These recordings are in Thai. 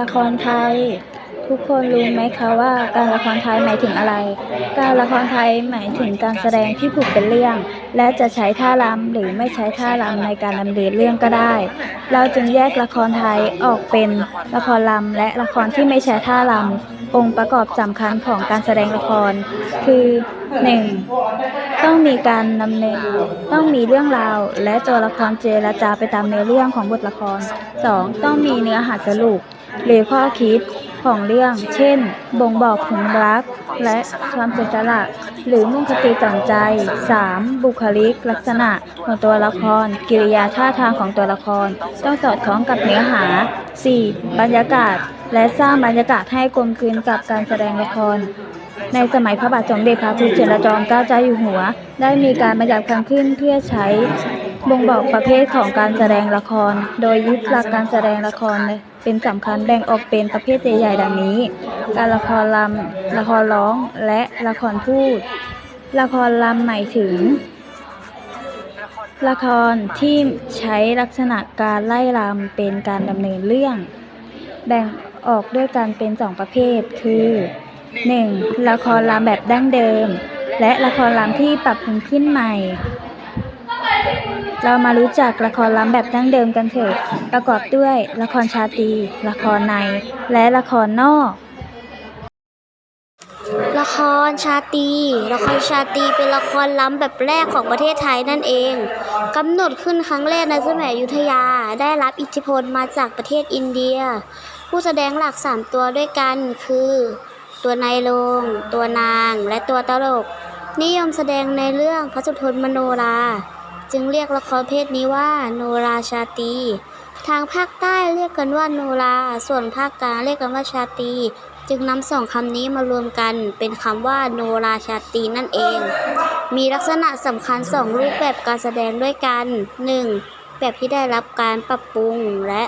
ละครไทย ทุกคนรู้ไหมคะว่าการละครไทยหมายถึงอะไร การละครไทยหมายถึงการแสดงที่ผูกเป็นเรื่อง และจะใช้ท่ารำหรือไม่ใช้ท่ารำในการดำเนินเรื่องก็ได้ เราจึงแยกละครไทยออกเป็นละครลำและละครที่ไม่ใช้ท่ารำองค์ประกอบสำคัญของการแสดงละคร คือ 1. ต้องมีการดำเนินต้องมีเรื่องราว และตัวละครเจรจาไปตามเนื้อเรื่องของบทละคร 2. ต้องมีเนื้อหาสรุปหรือข้อคิด ของเรื่อง เช่น บ่งบอกถึงรัก และความเสียสละ หรือมุ่งคติสอนใจ 3. บุคลิก ลักษณะของตัวละคร กิริยาท่าทางของตัวละคร ต้องสอดคล้องกับเนื้อหา 4. บรรยากาศ และสร้างบรรยากาศให้กลมกลืนกับการแสดงละคร ในสมัยพระบาทสมเด็จพระพุทธจาจอมเกล้าเจ้าอยู่หัว ได้มีการบัญญัติคำขึ้นเพื่อใช้บ่งบอกประเภทของการแสดงละคร โดยยึดหลักการแสดงละครเเป็นสำคัญแบ่งออกเป็นประเภทใหญ่ๆดังนี้ การละครลำละครร้องและละครพูด ละครลำหมายถึง ละครที่ใช้ลักษณะการไล่รำเป็นการดำเนินเรื่อง แบ่งออกด้วยกันเป็นสองประเภท คือ 1. ละครรำแบบดั้งเดิม และละครรำที่ปรับปรุงขึ้นใหม่ เรามารู้จักละครรำแบบดั้งเดิมกันเถอะ ประกอบด้วยละครชาตรีละครใน และละครนอก ละครชาตรีละครชาตรีเป็นละครล้ำแบบแรกของประเทศไทยนั่นเองกำหนดขึ้นครั้งแรกในสมัยอยุธยาได้รับอิทธิพลมาจากประเทศอินเดีย ผู้แสดงหลักสามตัวด้วยกันคือ ตัวนายโรงตัวนางและตัวตลก นิยมแสดงในเรื่องพระสุทนมโนรา จึงเรียกละครเพศนี้ว่า โนราชาตี ทางภาคใต้เรียกกันว่าโนรา ส่วนภาคกลางเรียกกันว่าชาตี จึงนำสองคำนี้มารวมกันเป็นคำว่าโนราชาตีนั่นเอง มีลักษณะสำคัญสองรูปแบบการแสดงด้วยกัน 1. แบบที่ได้รับการปรับปรุงและ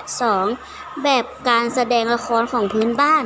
2. แบบการแสดงละครของพื้นบ้าน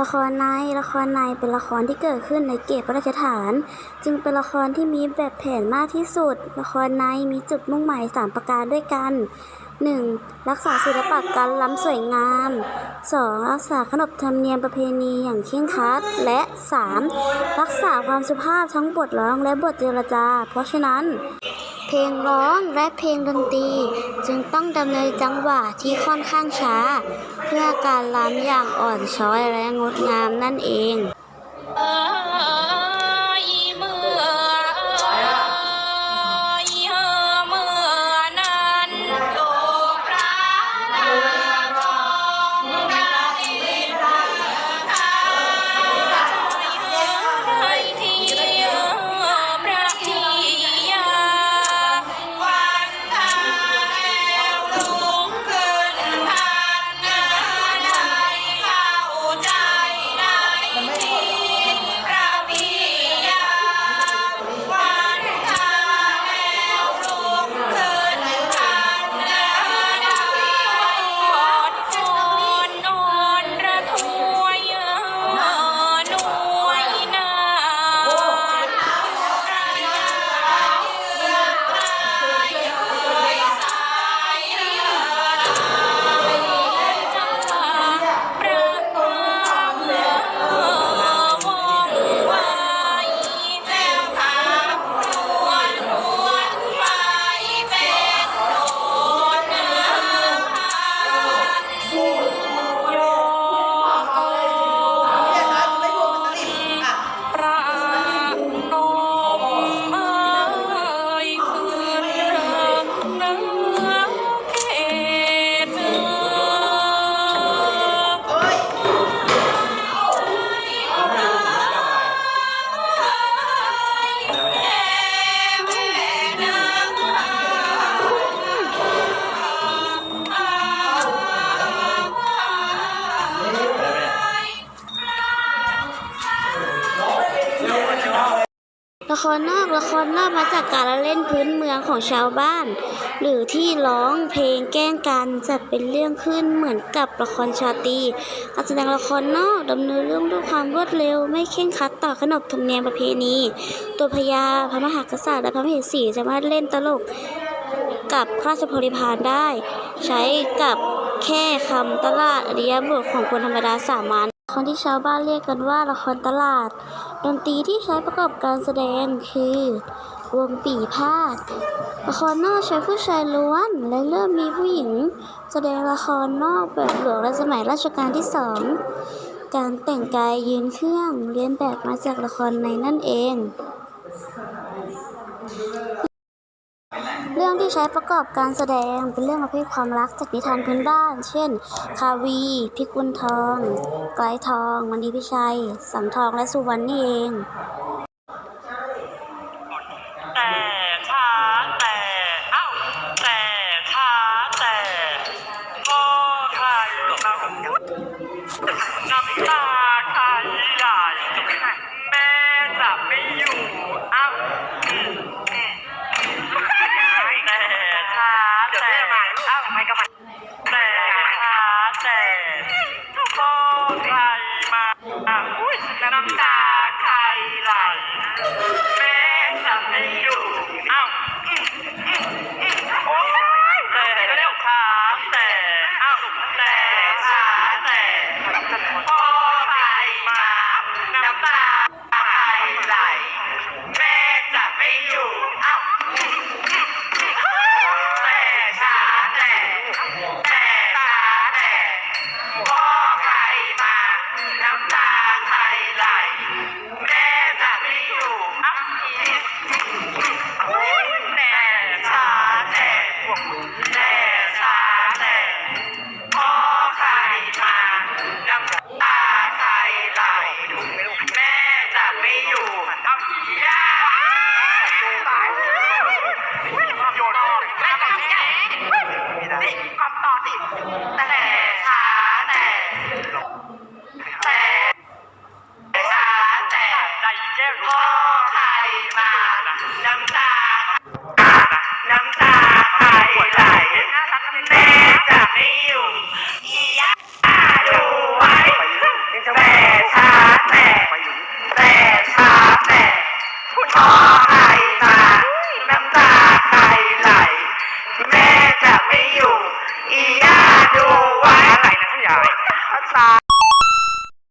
ละครในละครในเป็นละครที่เกิดขึ้นในเกตพระราชฐาน จึงเป็นละครที่มีแบบแผนมากที่สุด ละครในมีจุดมุ่งหมาย 3 ประการด้วยกัน 1. รักษาศิลปะการล้ำสวยงาม 2. รักษาขนบธรรมเนียมประเพณีอย่างเคร่งครัด และ 3. รักษาความสุภาพทั้งบทร้องและบทเจรจา เพราะฉะนั้น เพลงร้องและเพลงดนตรี จึงต้องดำเนินจังหวะที่ค่อนข้างช้า เพื่อการรำอย่างอ่อนช้อยและงดงามนั่นเอง ละครนอกละครนอกมาจากการละเล่นพื้นเมืองของชาวบ้าน หรือที่ร้องเพลงแกล้งกันจะเป็นเรื่องขึ้นเหมือนกับละครชาตรีการแสดงละครนอกดำเนินเรื่องด้วยความรวดเร็ว ไม่เคร่งคัดต่อขนบธรรมเนียมประเพณี ตัวพญาพระมหากษัตริย์และพระมเหสีสามารถเล่นตลกกับราชบริพารได้ ใช้กับแค่คำตลาดอริยบทของคนธรรมดาสามัญ ครที่ชาวบ้านเรียกกันว่าละครตลาด ดนตรีที่ใช้ประกอบการแสดงคือ วงปี่พาดละครนอกใช้ผู้ชายล้วน และเริ่มมีผู้หญิง แสดงละครนอกแบบหลวงในสมัยรัชกาลที่สองการแต่งกายยืนเครื่องเรียนแบบมาจากละครในนั่นเอง เรื่องที่ใช้ประกอบการแสดงเป็นเรื่องประเภทความรักจากนิทานพื้นบ้าน เช่น คาวี พิกุลทอง ไกลทองมณีพิชัยสังทองและสุวรรณนี่เอง Milhares!